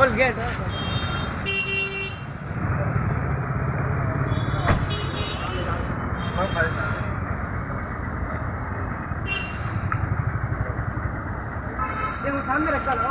Full gate देखो सामने रखा लो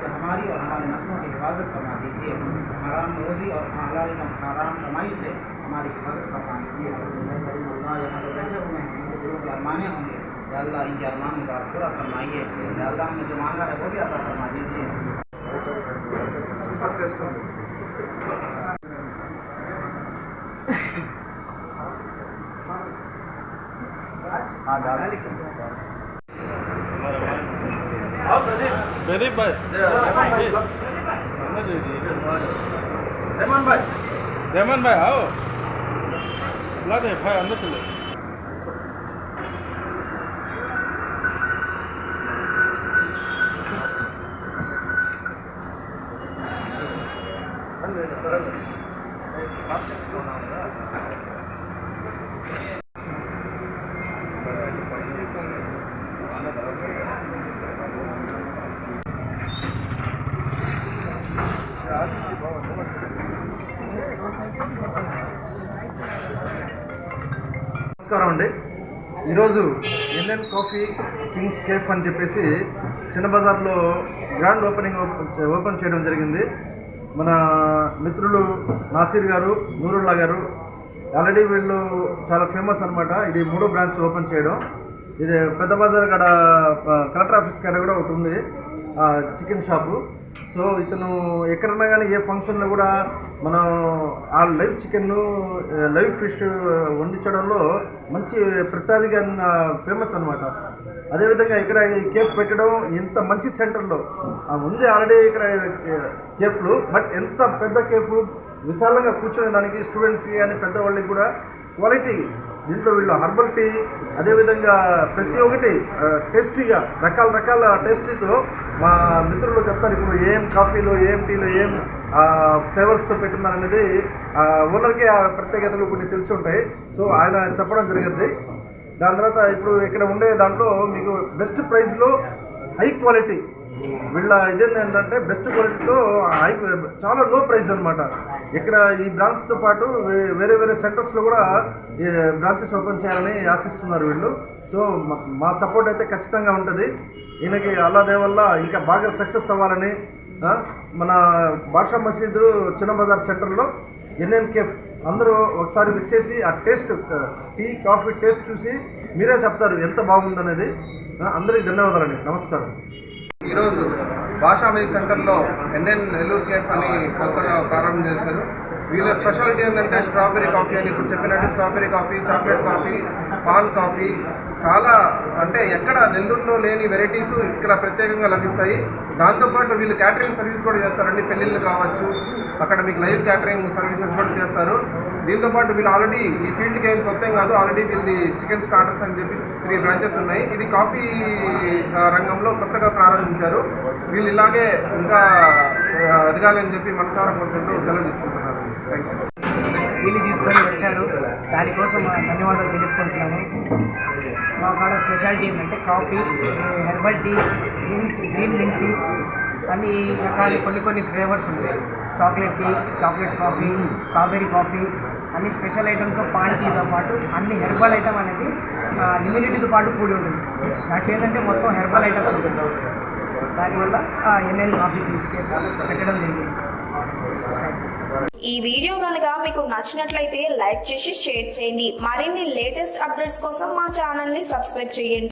से हमारी और हमारे नस्लों की हिफाजत फरमा दीजिए। हराम रोजी और हराम कमाई से हमारी हिफाजत फरमा दीजिए। यहाँ पर होंगे अल्लाह इनके अरमान का पूरा फरमाइए। अल्लाह हमने जो मांगा है वो भी अदा फरमा दीजिए। हाँ दादा लिख सकते हैं પ્રદીપભાઈ. રેમનભાઈ રેમનભાઈ આવો. લાદે ભાઈ અંદર લે నమస్కారం అండి. ఈరోజు ఇండియన్ కాఫీ కింగ్స్ కేఫ్ అని చెప్పేసి చిన్న బజార్లో గ్రాండ్ ఓపెనింగ్ ఓపెన్ ఓపెన్ చేయడం జరిగింది. మన మిత్రులు నాసిర్ గారు నూరుల్లా గారు ఆల్రెడీ వీళ్ళు చాలా ఫేమస్ అనమాట ఇది మూడో బ్రాంచ్ ఓపెన్ చేయడం. ఇది పెద్ద బజార్ కాడ కలెక్టర్ ఆఫీస్ కాడ కూడా ఒకటి ఉంది. Chicken shop. సో ఇతను ఎక్కడన్నా కానీ ఏ ఫంక్షన్లో కూడా మనం ఆ లైవ్ చికెన్ లైవ్ ఫిష్ వండించడంలో మంచి ప్రత్యాధిగా ఫేమస్ అనమాట అదేవిధంగా ఇక్కడ ఈ కేఫ్ పెట్టడం ఇంత మంచి సెంటర్లో. ఆ ఉంది ఆల్రెడీ ఇక్కడ కేఫ్లు బట్ ఎంత పెద్ద కేఫ్ విశాలంగా కూర్చునే దానికి స్టూడెంట్స్కి కానీ పెద్దవాళ్ళకి కూడా క్వాలిటీ దీంట్లో వీళ్ళు హర్బల్ టీ అదేవిధంగా ప్రతి ఒక్కటి టేస్టీగా రకాల రకాల టేస్టీతో మా మిత్రులు చెప్తారు ఇప్పుడు ఏం కాఫీలో ఏం టీలో ఏం ఫ్లేవర్స్తో పెట్టున్నారనేది ఓనర్కి ఆ ప్రత్యేకతలు కొన్ని తెలిసి ఉంటాయి. సో ఆయన చెప్పడం జరిగింది. దాని తర్వాత ఇప్పుడు ఇక్కడ ఉండే దాంట్లో మీకు బెస్ట్ ప్రైస్లో హై క్వాలిటీ వీళ్ళ ఇదేంది ఏంటంటే బెస్ట్ క్వాలిటీతో హై చాలా లో ప్రైస్ అనమాట ఇక్కడ ఈ బ్రాంచ్తో పాటు వేరే వేరే సెంటర్స్లో కూడా బ్రాంచెస్ ఓపెన్ చేయాలని ఆశిస్తున్నారు వీళ్ళు. సో మా సపోర్ట్ అయితే ఖచ్చితంగా ఉంటుంది. ఈయనకి అల్లాదే వల్ల ఇంకా బాగా సక్సెస్ అవ్వాలని మన బాషా మసీదు చిన్న బజార్ సెంటర్లో ఎన్ఎన్కేఫ్ అందరూ ఒకసారి వచ్చేసి ఆ టేస్ట్ టీ కాఫీ టేస్ట్ చూసి మీరే చెప్తారు ఎంత బాగుందనేది. అందరికీ ధన్యవాదాలండి. నమస్కారం. ఈరోజు భాషామీ సెంటర్లో ఎన్ఎన్ నెల్లూరు కేఫ్ అని కొత్తగా ప్రారంభం చేశారు. వీళ్ళ స్పెషాలిటీ ఏంటంటే స్ట్రాబెరీ కాఫీ అని ఇప్పుడు చెప్పినట్టు strawberry coffee chocolate coffee paan coffee చాలా అంటే ఎక్కడ నెల్లూరులో లేని వెరైటీస్ ఇక్కడ ప్రత్యేకంగా లభిస్తాయి. దాంతోపాటు వీళ్ళు క్యాటరింగ్ సర్వీస్ కూడా చేస్తారండి. పెళ్ళిళ్ళు కావచ్చు అక్కడ మీకు లైవ్ క్యాటరింగ్ సర్వీసెస్ కూడా చేస్తారు. దీంతోపాటు వీళ్ళు ఆల్రెడీ ఈ ఫీల్డ్కి ఏం కొత్త కాదు ఆల్రెడీ వీళ్ళది చికెన్ స్టార్టర్స్ అని చెప్పి త్రీ బ్రాంచెస్ ఉన్నాయి. ఇది కాఫీ రంగంలో కొత్తగా ప్రారంభించారు. వీళ్ళు ఇలాగే ఇంకా ఎదగాలని చెప్పి మనసారా కోరుకుంటూ సెలవు తీసుకుంటున్నారు. థ్యాంక్ యూ తీసుకొని వచ్చారు. దానికోసం ధన్యవాదాలు తెలుపుకుంటున్నాము మా కాడ స్పెషాలిటీ ఏంటంటే coffee herbal tea green tea green milk tea అన్ని రకాల కొన్ని కొన్ని ఫ్లేవర్స్ ఉంటాయి. Chocolate tea chocolate coffee strawberry coffee అన్ని స్పెషల్ ఐటమ్తో పాన్ టీతో పాటు అన్ని హెర్బల్ ఐటమ్ అనేది ఇమ్యూనిటీతో పాటు కూడి ఉంటుంది. దాంట్లో ఏంటంటే మొత్తం హెర్బల్ ఐటమ్స్ ఉంటుంది దానివల్ల ఎన్ఎల్ కాఫీ తీసుకెళ్ళి పెట్టడం జరిగింది. ఈ వీడియో కనుక మీకు నచ్చినట్లయితే లైక్ చేసి షేర్ చేయండి. మరిన్ని లేటెస్ట్ అప్డేట్స్ కోసం మా ఛానల్ని సబ్స్క్రైబ్ చేయండి.